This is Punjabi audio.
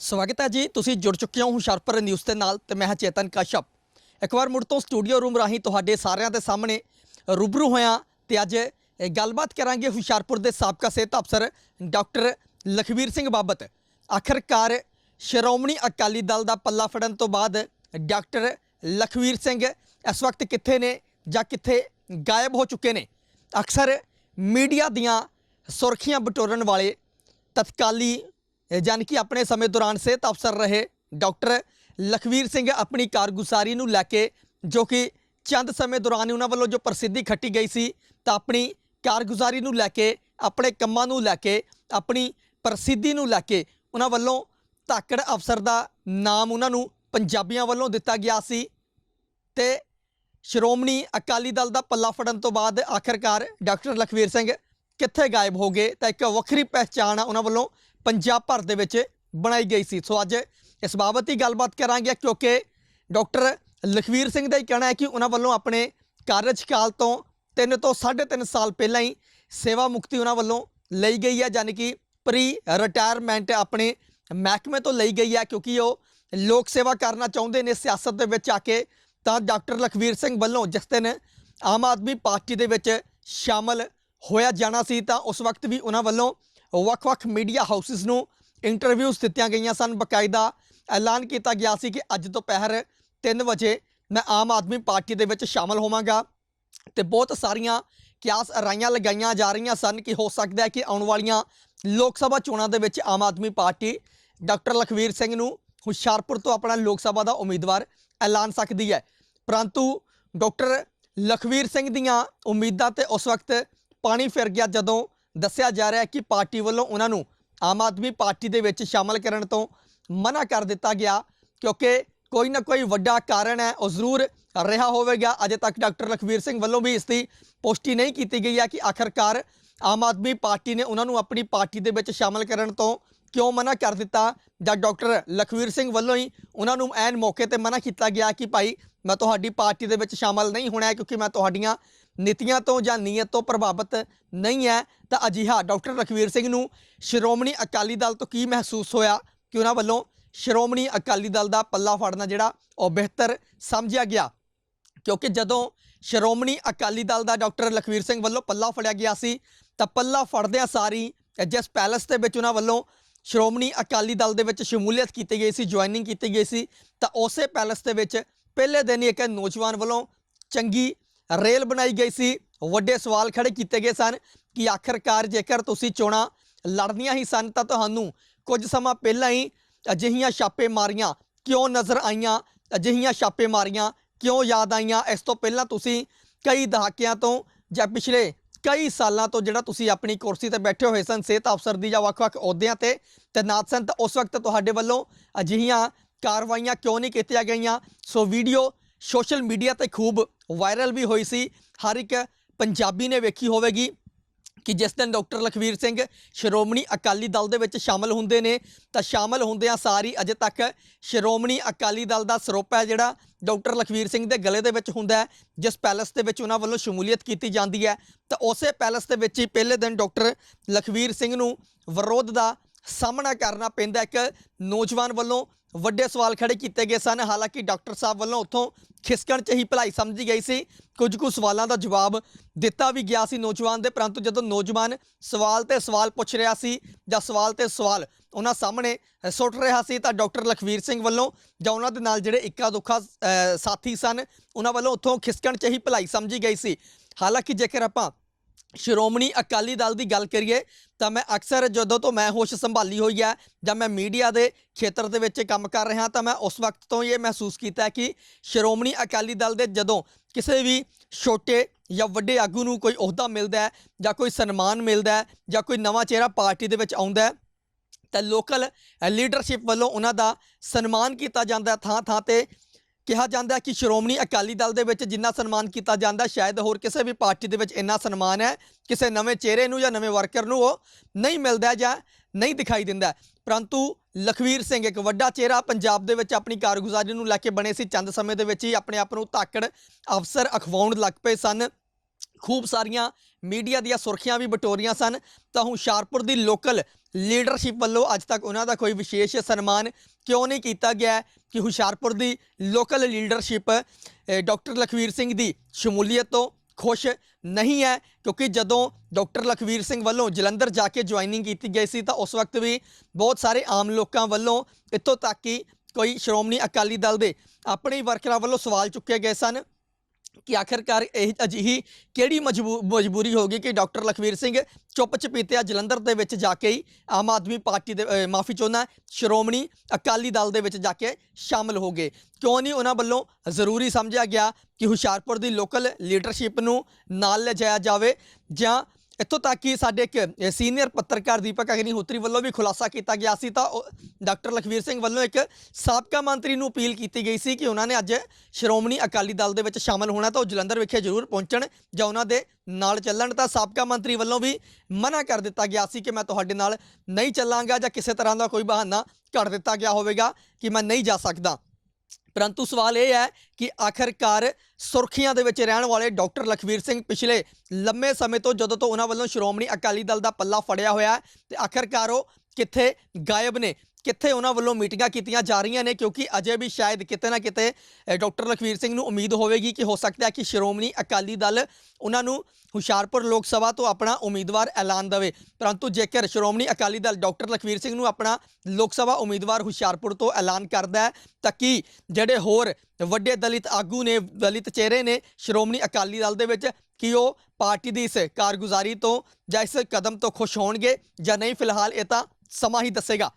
ਸਵਾਗਤ ਹੈ ਜੀ। ਤੁਸੀਂ ਜੁੜ ਚੁੱਕੇ ਹੋ ਹੁਸ਼ਿਆਰਪੁਰ ਨਿਊਜ਼ ਦੇ ਨਾਲ ਤੇ ਮੈਂ ਹਾਂ ਚੇਤਨ ਕਸ਼ਪ ਇੱਕ ਵਾਰ ਮੁੜ ਤੋਂ ਸਟੂਡੀਓ ਰੂਮ ਰਾਹੀਂ ਤੁਹਾਡੇ ਸਾਰਿਆਂ ਦੇ ਸਾਹਮਣੇ ਰੂਬਰੂ ਹੋਇਆ ਤੇ ਅੱਜ ਗੱਲਬਾਤ ਕਰਾਂਗੇ ਹੁਸ਼ਿਆਰਪੁਰ ਦੇ ਸਾਬਕਾ ਸਿਹਤ ਅਫਸਰ ਡਾਕਟਰ ਲਖਵੀਰ ਸਿੰਘ ਬਾਬਤ। ਆਖਰਕਾਰ ਸ਼੍ਰੋਮਣੀ ਅਕਾਲੀ ਦਲ ਦਾ ਪੱਲਾ ਫੜਨ ਤੋਂ ਬਾਅਦ ਡਾਕਟਰ ਲਖਵੀਰ ਸਿੰਘ ਇਸ ਵਕਤ ਕਿੱਥੇ ਨੇ ਜਾਂ ਕਿੱਥੇ ਗਾਇਬ ਹੋ ਚੁੱਕੇ ਨੇ? ਅਕਸਰ ਮੀਡੀਆ ਦੀਆਂ ਸੁਰਖੀਆਂ ਬਟੋਰਨ ਵਾਲੇ ਤਤਕਾਲੀ ਇਹ ਜਾਣੀ ਕਿ ਆਪਣੇ ਸਮੇਂ ਦੌਰਾਨ ਸਿਹਤ ਅਫਸਰ ਰਹੇ ਡਾਕਟਰ ਲਖਵੀਰ ਸਿੰਘ ਆਪਣੀ ਕਾਰਗੁਜ਼ਾਰੀ ਨੂੰ ਲੈ ਕੇ, ਜੋ ਕਿ ਚੰਦ ਸਮੇਂ ਦੌਰਾਨ ਹੀ ਉਹਨਾਂ ਵੱਲੋਂ ਜੋ ਪ੍ਰਸਿੱਧੀ ਖੱਟੀ ਗਈ ਸੀ, ਤਾਂ ਆਪਣੀ ਕਾਰਗੁਜ਼ਾਰੀ ਨੂੰ ਲੈ ਕੇ, ਆਪਣੇ ਕੰਮਾਂ ਨੂੰ ਲੈ ਕੇ, ਆਪਣੀ ਪ੍ਰਸਿੱਧੀ ਨੂੰ ਲੈ ਕੇ ਉਹਨਾਂ ਵੱਲੋਂ ਧਾਕੜ ਅਫਸਰ ਦਾ ਨਾਮ ਉਹਨਾਂ ਨੂੰ ਪੰਜਾਬੀਆਂ ਵੱਲੋਂ ਦਿੱਤਾ ਗਿਆ ਸੀ। ਤੇ ਸ਼੍ਰੋਮਣੀ ਅਕਾਲੀ ਦਲ ਦਾ ਪੱਲਾ ਫੜਨ ਤੋਂ ਬਾਅਦ ਆਖਰਕਾਰ ਡਾਕਟਰ ਲਖਵੀਰ ਸਿੰਘ ਕਿੱਥੇ ਗਾਇਬ ਹੋ ਗਏ, ਤਾਂ ਇੱਕ ਵੱਖਰੀ ਪਹਿਚਾਣ ਆ ਉਹਨਾਂ ਵੱਲੋਂ ਪੰਜਾਬ ਭਰ ਦੇ ਵਿੱਚ ਬਣਾਈ ਗਈ ਸੀ। ਸੋ ਅੱਜ ਇਸ ਬਾਬਤ ਹੀ ਗੱਲਬਾਤ ਕਰਾਂਗੇ ਕਿਉਂਕਿ ਡਾਕਟਰ ਲਖਵੀਰ ਸਿੰਘ ਦਾ ਹੀ ਕਹਿਣਾ ਹੈ ਕਿ ਉਹਨਾਂ ਵੱਲੋਂ ਆਪਣੇ ਕਾਰਜਕਾਲ ਤੋਂ 3 ਤੋਂ 3.5 ਸਾਲ ਪਹਿਲਾਂ ਹੀ ਸੇਵਾ ਮੁਕਤੀ ਉਹਨਾਂ ਵੱਲੋਂ ਲਈ ਗਈ ਹੈ, ਯਾਨੀ ਕਿ ਪ੍ਰੀ ਰਿਟਾਇਰਮੈਂਟ ਆਪਣੇ ਮਹਿਕਮੇ ਤੋਂ ਲਈ ਗਈ ਹੈ ਕਿਉਂਕਿ ਉਹ ਲੋਕ ਸੇਵਾ ਕਰਨਾ ਚਾਹੁੰਦੇ ਨੇ ਸਿਆਸਤ ਦੇ ਵਿੱਚ ਆ ਕੇ, ਤਾਂ ਡਾਕਟਰ ਲਖਵੀਰ ਸਿੰਘ ਵੱਲੋਂ ਜਿਸ ਦਿਨ ਆਮ ਆਦਮੀ ਪਾਰਟੀ ਦੇ ਵਿੱਚ ਸ਼ਾਮਲ ਹੋਇਆ ਜਾਣਾ ਸੀ, ਤਾਂ ਉਸ ਵਕਤ ਵੀ ਉਹਨਾਂ ਵੱਲੋਂ ਵੱਖ-ਵੱਖ ਮੀਡੀਆ ਹਾਊਸਿਸ ਨੂੰ ਇੰਟਰਵਿਊਜ਼ ਦਿੱਤੀਆਂ ਗਈਆਂ ਸਨ। ਬਕਾਇਦਾ ਐਲਾਨ ਕੀਤਾ ਗਿਆ ਸੀ ਕਿ ਅੱਜ ਦੁਪਹਿਰ 3 ਵਜੇ ਮੈਂ ਆਮ ਆਦਮੀ ਪਾਰਟੀ ਦੇ ਵਿੱਚ ਸ਼ਾਮਲ ਹੋਵਾਂਗਾ ਤੇ ਬਹੁਤ ਸਾਰੀਆਂ ਕਿਆਸ ਰਾਈਆਂ ਲਗਾਈਆਂ ਜਾ ਰਹੀਆਂ ਸਨ ਕਿ ਹੋ ਸਕਦਾ ਹੈ ਕਿ ਆਉਣ ਵਾਲੀਆਂ ਲੋਕ ਸਭਾ ਚੋਣਾਂ ਦੇ ਵਿੱਚ ਆਮ ਆਦਮੀ ਪਾਰਟੀ ਡਾਕਟਰ ਲਖਵੀਰ ਸਿੰਘ ਨੂੰ ਹੁਸ਼ਿਆਰਪੁਰ ਤੋਂ ਆਪਣਾ ਲੋਕ ਸਭਾ ਦਾ ਉਮੀਦਵਾਰ ਐਲਾਨ ਸਕਦੀ ਹੈ। ਪਰੰਤੂ ਡਾਕਟਰ ਲਖਵੀਰ ਸਿੰਘ ਦੀਆਂ ਉਮੀਦਾਂ ਤੇ ਉਸ ਵਕਤ ਪਾਣੀ ਫਿਰ ਗਿਆ ਜਦੋਂ ਦੱਸਿਆ ਜਾ ਰਿਹਾ ਹੈ ਕਿ ਪਾਰਟੀ ਵੱਲੋਂ ਉਹਨਾਂ ਨੂੰ ਆਮ ਆਦਮੀ ਪਾਰਟੀ ਦੇ ਵਿੱਚ ਸ਼ਾਮਲ ਕਰਨ ਤੋਂ ਮਨਾ ਕਰ ਦਿੱਤਾ ਗਿਆ, ਕਿਉਂਕਿ ਕੋਈ ਨਾ ਕੋਈ ਵੱਡਾ ਕਾਰਨ ਹੈ, ਉਹ ਜ਼ਰੂਰ ਰਿਹਾ ਹੋਵੇਗਾ। ਅਜੇ ਤੱਕ ਡਾਕਟਰ ਲਖਵੀਰ ਸਿੰਘ ਵੱਲੋਂ ਵੀ ਇਸ ਦੀ ਪੁਸ਼ਟੀ ਨਹੀਂ ਕੀਤੀ ਗਈ ਹੈ ਕਿ ਆਖਰਕਾਰ ਆਮ ਆਦਮੀ ਪਾਰਟੀ ਨੇ ਉਹਨਾਂ ਨੂੰ ਆਪਣੀ ਪਾਰਟੀ ਦੇ ਵਿੱਚ ਸ਼ਾਮਲ ਕਰਨ ਤੋਂ ਕਿਉਂ ਮਨਾ ਕਰ ਦਿੱਤਾ? ਜਾਂ ਡਾਕਟਰ ਲਖਵੀਰ ਸਿੰਘ ਵੱਲੋਂ ਹੀ ਉਹਨਾਂ ਨੂੰ ਐਨ ਮੌਕੇ ਤੇ ਮਨਾ ਕੀਤਾ ਗਿਆ ਕਿ ਭਾਈ ਮੈਂ ਤੁਹਾਡੀ ਪਾਰਟੀ ਦੇ ਵਿੱਚ ਸ਼ਾਮਲ ਨਹੀਂ ਹੋਣਾ ਕਿਉਂਕਿ ਮੈਂ ਤੁਹਾਡੀਆਂ ਨੀਤੀਆਂ ਤੋਂ ਜਾਂ ਨੀਅਤ ਤੋਂ ਪ੍ਰਭਾਵਿਤ ਨਹੀਂ ਹੈ। ਤਾਂ ਅਜਿਹਾ ਡਾਕਟਰ ਲਖਵੀਰ ਸਿੰਘ ਨੂੰ ਸ਼੍ਰੋਮਣੀ ਅਕਾਲੀ ਦਲ ਤੋਂ ਕੀ ਮਹਿਸੂਸ ਹੋਇਆ ਕਿ ਉਹਨਾਂ ਵੱਲੋਂ ਸ਼੍ਰੋਮਣੀ ਅਕਾਲੀ ਦਲ ਦਾ ਪੱਲਾ ਫੜਨਾ ਜਿਹੜਾ ਉਹ ਬਿਹਤਰ ਸਮਝਿਆ ਗਿਆ? ਕਿਉਂਕਿ ਜਦੋਂ ਸ਼੍ਰੋਮਣੀ ਅਕਾਲੀ ਦਲ ਦਾ ਡਾਕਟਰ ਲਖਵੀਰ ਸਿੰਘ ਵੱਲੋਂ ਪੱਲਾ ਫੜਿਆ ਗਿਆ ਸੀ, ਤਾਂ ਪੱਲਾ ਫੜਦਿਆਂ ਸਾਰੀ ਜਿਸ ਪੈਲਸ ਦੇ ਵਿੱਚ ਉਹਨਾਂ ਵੱਲੋਂ ਸ਼੍ਰੋਮਣੀ ਅਕਾਲੀ ਦਲ ਦੇ ਵਿੱਚ ਸ਼ਮੂਲੀਅਤ ਕੀਤੀ ਗਈ ਸੀ ਜੁਆਇਨਿੰਗ ਕੀਤੀ ਗਈ ਸੀ। ਤਾਂ ਉਸੇ ਪੈਲਸ ਦੇ ਵਿੱਚ ਪਹਿਲੇ ਦਿਨ ਹੀ ਇੱਕ ਨੌਜਵਾਨ ਵੱਲੋਂ ਚੰਗੀ ਰੇਲ ਬਣਾਈ ਗਈ ਸੀ। ਵੱਡੇ ਸਵਾਲ ਖੜੇ ਕੀਤੇ ਗਏ ਸਨ ਕਿ ਆਖਰਕਾਰ ਜੇਕਰ ਤੁਸੀਂ ਚੋਣਾਂ ਲੜਨੀਆਂ ਹੀ ਸਨ ਤਾਂ ਤੁਹਾਨੂੰ ਕੁਝ ਸਮਾਂ ਪਹਿਲਾਂ ਹੀ ਅਜਿਹੀਆਂ ਛਾਪੇ ਮਾਰੀਆਂ ਕਿਉਂ ਨਜ਼ਰ ਆਈਆਂ? ਅਜਿਹੀਆਂ ਛਾਪੇ ਮਾਰੀਆਂ ਕਿਉਂ ਯਾਦ ਆਈਆਂ? ਇਸ ਤੋਂ ਪਹਿਲਾਂ ਤੁਸੀਂ ਕਈ ਦਹਾਕਿਆਂ ਤੋਂ ਜਾਂ ਪਿਛਲੇ ਕਈ ਸਾਲਾਂ ਤੋਂ ਜਿਹੜਾ ਤੁਸੀਂ ਆਪਣੀ ਕੁਰਸੀ ਤੇ ਬੈਠੇ ਹੋਏ ਸਨ, ਸਿਹਤ ਅਫਸਰ ਦੀ ਜਾਂ ਵੱਖ-ਵੱਖ ਅਹੁਦਿਆਂ ਤੇ ਤੈਨਾਤ ਸਨ ਤਾਂ ਉਸ ਵਕਤ ਤੁਹਾਡੇ ਵੱਲੋਂ ਅਜਿਹੀਆਂ ਕਾਰਵਾਈਆਂ ਕਿਉਂ ਨਹੀਂ ਕੀਤੀਆਂ ਗਈਆਂ? ਸੋ ਵੀਡੀਓ ਸੋਸ਼ਲ ਮੀਡੀਆ ਤੇ ਖੂਬ ਵਾਇਰਲ ਵੀ ਹੋਈ ਸੀ। ਹਰ ਇੱਕ ਪੰਜਾਬੀ ਨੇ ਵੇਖੀ ਹੋਵੇਗੀ। ਕਿ ਜਿਸ ਦਿਨ ਡਾਕਟਰ ਲਖਵੀਰ ਸਿੰਘ ਸ਼੍ਰੋਮਣੀ ਅਕਾਲੀ ਦਲ ਦੇ ਵਿੱਚ ਸ਼ਾਮਲ ਹੁੰਦੇ ਨੇ, ਤਾਂ ਸ਼ਾਮਲ ਹੁੰਦਿਆਂ ਸਾਰੀ ਅਜੇ ਤੱਕ ਸ਼੍ਰੋਮਣੀ ਅਕਾਲੀ ਦਲ ਦਾ ਸਰੋਪਾ ਹੈ ਜਿਹੜਾ ਡਾਕਟਰ ਲਖਵੀਰ ਸਿੰਘ ਦੇ ਗਲੇ ਦੇ ਵਿੱਚ ਹੁੰਦਾ ਜਿਸ ਪੈਲਸ ਦੇ ਵਿੱਚ ਉਹਨਾਂ ਵੱਲੋਂ ਸ਼ਮੂਲੀਅਤ ਕੀਤੀ ਜਾਂਦੀ ਹੈ। ਤਾਂ ਉਸੇ ਪੈਲਸ ਦੇ ਵਿੱਚ ਹੀ ਪਹਿਲੇ ਦਿਨ ਡਾਕਟਰ ਲਖਵੀਰ ਸਿੰਘ ਨੂੰ ਵਿਰੋਧ ਦਾ ਸਾਹਮਣਾ ਕਰਨਾ ਪੈਂਦਾ ਇੱਕ ਨੌਜਵਾਨ ਵੱਲੋਂ ਵੱਡੇ ਸਵਾਲ ਖੜੇ ਕੀਤੇ ਗਏ ਸਨ। ਹਾਲਾਂਕਿ ਡਾਕਟਰ ਸਾਹਿਬ ਵੱਲੋਂ ਉੱਥੋਂ ਖਿਸਕਣ 'ਚ ਹੀ ਭਲਾਈ ਸਮਝੀ ਗਈ ਸੀ। ਕੁਝ ਕੁ ਸਵਾਲਾਂ ਦਾ ਜਵਾਬ ਦਿੱਤਾ ਵੀ ਗਿਆ ਸੀ ਨੌਜਵਾਨ ਦੇ, ਪਰੰਤੂ ਜਦੋਂ ਨੌਜਵਾਨ ਸਵਾਲ ਤੇ ਸਵਾਲ ਪੁੱਛ ਰਿਹਾ ਸੀ ਜਾਂ ਸਵਾਲ ਤੇ ਸਵਾਲ ਉਹਨਾਂ ਸਾਹਮਣੇ ਸੁੱਟ ਰਿਹਾ ਸੀ ਤਾਂ ਡਾਕਟਰ ਲਖਵੀਰ ਸਿੰਘ ਵੱਲੋਂ ਜਾਂ ਉਹਨਾਂ ਦੇ ਨਾਲ ਜਿਹੜੇ ਇੱਕਾ ਦੁੱਖਾ ਸਾਥੀ ਸਨ, ਉਹਨਾਂ ਵੱਲੋਂ ਉੱਥੋਂ ਖਿਸਕਣ 'ਚ ਹੀ ਭਲਾਈ ਸਮਝੀ ਗਈ ਸੀ। ਹਾਲਾਂਕਿ ਜੇਕਰ ਆਪਾਂ ਸ਼੍ਰੋਮਣੀ ਅਕਾਲੀ ਦਲ ਦੀ ਗੱਲ ਕਰੀਏ ਤਾਂ ਮੈਂ ਅਕਸਰ ਜਦੋਂ ਤੋਂ ਮੈਂ ਹੋਸ਼ ਸੰਭਾਲੀ ਹੋਈ ਹੈ ਜਾਂ ਮੈਂ ਮੀਡੀਆ ਦੇ ਖੇਤਰ ਦੇ ਵਿੱਚ ਕੰਮ ਕਰ ਰਿਹਾ ਤਾਂ ਮੈਂ ਉਸ ਵਕਤ ਤੋਂ ਇਹ ਮਹਿਸੂਸ ਕੀਤਾ ਕਿ ਸ਼੍ਰੋਮਣੀ ਅਕਾਲੀ ਦਲ ਦੇ ਜਦੋਂ ਕਿਸੇ ਵੀ ਛੋਟੇ ਜਾਂ ਵੱਡੇ ਆਗੂ ਨੂੰ ਕੋਈ ਅਹੁਦਾ ਮਿਲਦਾ ਹੈ ਜਾਂ ਕੋਈ ਸਨਮਾਨ ਮਿਲਦਾ ਹੈ ਜਾਂ ਕੋਈ ਨਵਾਂ ਚਿਹਰਾ ਪਾਰਟੀ ਦੇ ਵਿੱਚ ਆਉਂਦਾ ਹੈ ਤਾਂ ਲੋਕਲ ਲੀਡਰਸ਼ਿਪ ਵੱਲੋਂ ਉਹਨਾਂ ਦਾ ਸਨਮਾਨ ਕੀਤਾ ਜਾਂਦਾ ਥਾਂ ਥਾਂ ਤੇ ਕਿਹਾ ਜਾਂਦਾ ਕਿ ਸ਼੍ਰੋਮਣੀ ਅਕਾਲੀ ਦਲ ਦੇ ਵਿੱਚ ਜਿੰਨਾ ਸਨਮਾਨ ਕੀਤਾ ਜਾਂਦਾ, ਸ਼ਾਇਦ ਹੋਰ ਕਿਸੇ ਵੀ ਪਾਰਟੀ ਦੇ ਵਿੱਚ ਇੰਨਾ ਸਨਮਾਨ ਹੈ, ਕਿਸੇ ਨਵੇਂ ਚਿਹਰੇ ਨੂੰ ਜਾਂ ਨਵੇਂ ਵਰਕਰ ਨੂੰ ਉਹ ਨਹੀਂ ਮਿਲਦਾ ਜਾਂ ਨਹੀਂ ਦਿਖਾਈ ਦਿੰਦਾ ਪਰੰਤੂ ਲਖਵੀਰ ਸਿੰਘ ਇੱਕ ਵੱਡਾ ਚਿਹਰਾ ਪੰਜਾਬ ਦੇ ਵਿੱਚ ਆਪਣੀ ਕਾਰਗੁਜ਼ਾਰੀ ਨੂੰ ਲੈ ਕੇ ਬਣੇ ਸੀ, ਚੰਦ ਸਮੇਂ ਦੇ ਵਿੱਚ ਹੀ ਆਪਣੇ ਆਪ ਨੂੰ ਧਾਕੜ ਅਫਸਰ ਅਖਵਾਉਣ ਲੱਗ ਪਏ ਸਨ। ਖੂਬ ਸਾਰੀਆਂ ਮੀਡੀਆ ਦੀਆਂ ਸੁਰਖੀਆਂ ਵੀ ਬਟੋਰੀਆਂ ਸਨ। ਤਾਂ ਹੁਸ਼ਿਆਰਪੁਰ ਦੀ ਲੋਕਲ ਲੀਡਰਸ਼ਿਪ ਵੱਲੋਂ ਅੱਜ ਤੱਕ ਉਹਨਾਂ ਦਾ ਕੋਈ ਵਿਸ਼ੇਸ਼ ਸਨਮਾਨ ਕਿਉਂ ਨਹੀਂ ਕੀਤਾ ਗਿਆ ਕਿ ਹੁਸ਼ਿਆਰਪੁਰ ਦੀ ਲੋਕਲ ਲੀਡਰਸ਼ਿਪ ਅ, ਡਾਕਟਰ ਲਖਵੀਰ ਸਿੰਘ ਦੀ ਸ਼ਮੂਲੀਅਤ ਤੋਂ ਖੁਸ਼ ਨਹੀਂ ਹੈ? ਕਿਉਂਕਿ ਜਦੋਂ ਡਾਕਟਰ ਲਖਵੀਰ ਸਿੰਘ ਵੱਲੋਂ ਜਲੰਧਰ ਜਾ ਕੇ ਜੁਆਇਨਿੰਗ ਕੀਤੀ ਗਈ ਸੀ ਤਾਂ ਉਸ ਵਕਤ ਵੀ ਬਹੁਤ ਸਾਰੇ ਆਮ ਲੋਕਾਂ ਵੱਲੋਂ ਇੱਥੋਂ ਤੱਕ ਕਿ ਕੋਈ ਸ਼੍ਰੋਮਣੀ ਅਕਾਲੀ ਦਲ ਦੇ ਆਪਣੇ ਵਰਕਰਾਂ ਵੱਲੋਂ ਸਵਾਲ ਚੁੱਕੇ ਗਏ ਸਨ। ਕਿ ਆਖਿਰਕਾਰ ਇਹ ਅਜਿਹੀ ਕਿਹੜੀ ਮਜਬੂ- ਮਜਬੂਰੀ ਹੋ ਗਈ ਕਿ ਡਾਕਟਰ ਲਖਵੀਰ ਸਿੰਘ ਚੁੱਪ ਚਪੀਤਿਆ ਜਲੰਧਰ ਦੇ ਵਿੱਚ ਜਾ ਕੇ ਹੀ ਆਮ ਆਦਮੀ ਪਾਰਟੀ ਦੇ ਮਾਫੀ ਚਾਹੁੰਦਾ ਸ਼੍ਰੋਮਣੀ ਅਕਾਲੀ ਦਲ ਦੇ ਵਿੱਚ ਜਾ ਕੇ ਸ਼ਾਮਲ ਹੋ ਗਏ। ਕਿਉਂ ਨਹੀਂ ਉਹਨਾਂ ਵੱਲੋਂ ਜ਼ਰੂਰੀ ਸਮਝਿਆ ਗਿਆ ਕਿ ਹੁਸ਼ਿਆਰਪੁਰ ਦੀ ਲੋਕਲ ਲੀਡਰਸ਼ਿਪ ਨੂੰ ਨਾਲ ਲਿਜਾਇਆ ਜਾਵੇ ਜਾਂ ਇੱਥੋਂ ਤੱਕ ਕਿ ਸਾਡੇ ਇੱਕ ਸੀਨੀਅਰ ਪੱਤਰਕਾਰ ਦੀਪਕ ਅਗਨੀਹੋਤਰੀ ਵੱਲੋਂ ਵੀ ਖੁਲਾਸਾ ਕੀਤਾ ਗਿਆ ਸੀ, ਤਾਂ ਉਹ ਡਾਕਟਰ ਲਖਵੀਰ ਸਿੰਘ ਵੱਲੋਂ ਇੱਕ ਸਾਬਕਾ ਮੰਤਰੀ ਨੂੰ ਅਪੀਲ ਕੀਤੀ ਗਈ ਸੀ ਕਿ ਉਹਨਾਂ ਨੇ ਅੱਜ ਸ਼੍ਰੋਮਣੀ ਅਕਾਲੀ ਦਲ ਦੇ ਵਿੱਚ ਸ਼ਾਮਲ ਹੋਣਾ, ਤਾਂ ਉਹ ਜਲੰਧਰ ਵਿਖੇ ਜ਼ਰੂਰ ਪਹੁੰਚਣ ਜਾਂ ਉਹਨਾਂ ਦੇ ਨਾਲ ਚੱਲਣ, ਤਾਂ ਸਾਬਕਾ ਮੰਤਰੀ ਵੱਲੋਂ ਵੀ ਮਨਾ ਕਰ ਦਿੱਤਾ ਗਿਆ ਸੀ ਕਿ ਮੈਂ ਤੁਹਾਡੇ ਨਾਲ ਨਹੀਂ ਚੱਲਾਂਗਾ ਜਾਂ ਕਿਸੇ ਤਰ੍ਹਾਂ ਦਾ ਕੋਈ ਬਹਾਨਾ ਕੱਢ ਦਿੱਤਾ ਗਿਆ ਹੋਵੇਗਾ ਕਿ ਮੈਂ ਨਹੀਂ ਜਾ ਸਕਦਾ। ਪਰੰਤੂ ਸਵਾਲ ਇਹ ਹੈ ਕਿ ਆਖਰਕਾਰ ਸੁਰਖੀਆਂ ਦੇ ਵਿੱਚ ਰਹਿਣ ਵਾਲੇ ਡਾਕਟਰ ਲਖਵੀਰ ਸਿੰਘ ਪਿਛਲੇ ਲੰਮੇ ਸਮੇਂ ਤੋਂ ਜਦੋਂ ਤੋਂ ਉਹਨਾਂ ਵੱਲੋਂ ਸ਼੍ਰੋਮਣੀ ਅਕਾਲੀ ਦਲ ਦਾ ਪੱਲਾ ਫੜਿਆ ਹੋਇਆ ਹੈ ਤੇ ਆਖਰਕਾਰ ਉਹ ਕਿੱਥੇ ਗਾਇਬ ਨੇ। ਕਿੱਥੇ ਉਹਨਾਂ ਵੱਲੋਂ ਮੀਟਿੰਗਾਂ ਕੀਤੀਆਂ ਜਾ ਰਹੀਆਂ ਨੇ ਕਿਉਂਕਿ ਅਜੇ ਵੀ ਸ਼ਾਇਦ ਕਿਤੇ ਨਾ ਕਿਤੇ ਅ, ਡਾਕਟਰ ਲਖਵੀਰ ਸਿੰਘ ਨੂੰ ਉਮੀਦ ਹੋਵੇਗੀ ਕਿ ਹੋ ਸਕਦਾ ਹੈ ਕਿ ਸ਼੍ਰੋਮਣੀ ਅਕਾਲੀ ਦਲ ਉਹਨਾਂ ਨੂੰ ਹੁਸ਼ਿਆਰਪੁਰ ਲੋਕ ਸਭਾ ਤੋਂ ਆਪਣਾ ਉਮੀਦਵਾਰ ਐਲਾਨ ਦੇਵੇ। ਪਰੰਤੂ ਜੇਕਰ ਸ਼੍ਰੋਮਣੀ ਅਕਾਲੀ ਦਲ ਡਾਕਟਰ ਲਖਵੀਰ ਸਿੰਘ ਨੂੰ ਆਪਣਾ ਲੋਕ ਸਭਾ ਉਮੀਦਵਾਰ ਹੁਸ਼ਿਆਰਪੁਰ ਤੋਂ ਐਲਾਨ ਕਰਦਾ ਹੈ ਤਾਂ ਕੀ ਜਿਹੜੇ ਹੋਰ ਵੱਡੇ ਦਲਿਤ ਆਗੂ ਨੇ ਦਲਿਤ ਚਿਹਰੇ ਨੇ ਸ਼੍ਰੋਮਣੀ ਅਕਾਲੀ ਦਲ ਦੇ ਵਿੱਚ ਕਿ ਉਹ ਪਾਰਟੀ ਦੀ ਇਸ ਕਾਰਗੁਜ਼ਾਰੀ ਤੋਂ ਜਾਂ ਇਸ ਕਦਮ ਤੋਂ ਖੁਸ਼ ਹੋਣਗੇ ਜਾਂ ਨਹੀਂ? ਫਿਲਹਾਲ ਇਹ ਤਾਂ ਸਮਾਂ ਹੀ ਦੱਸੇਗਾ।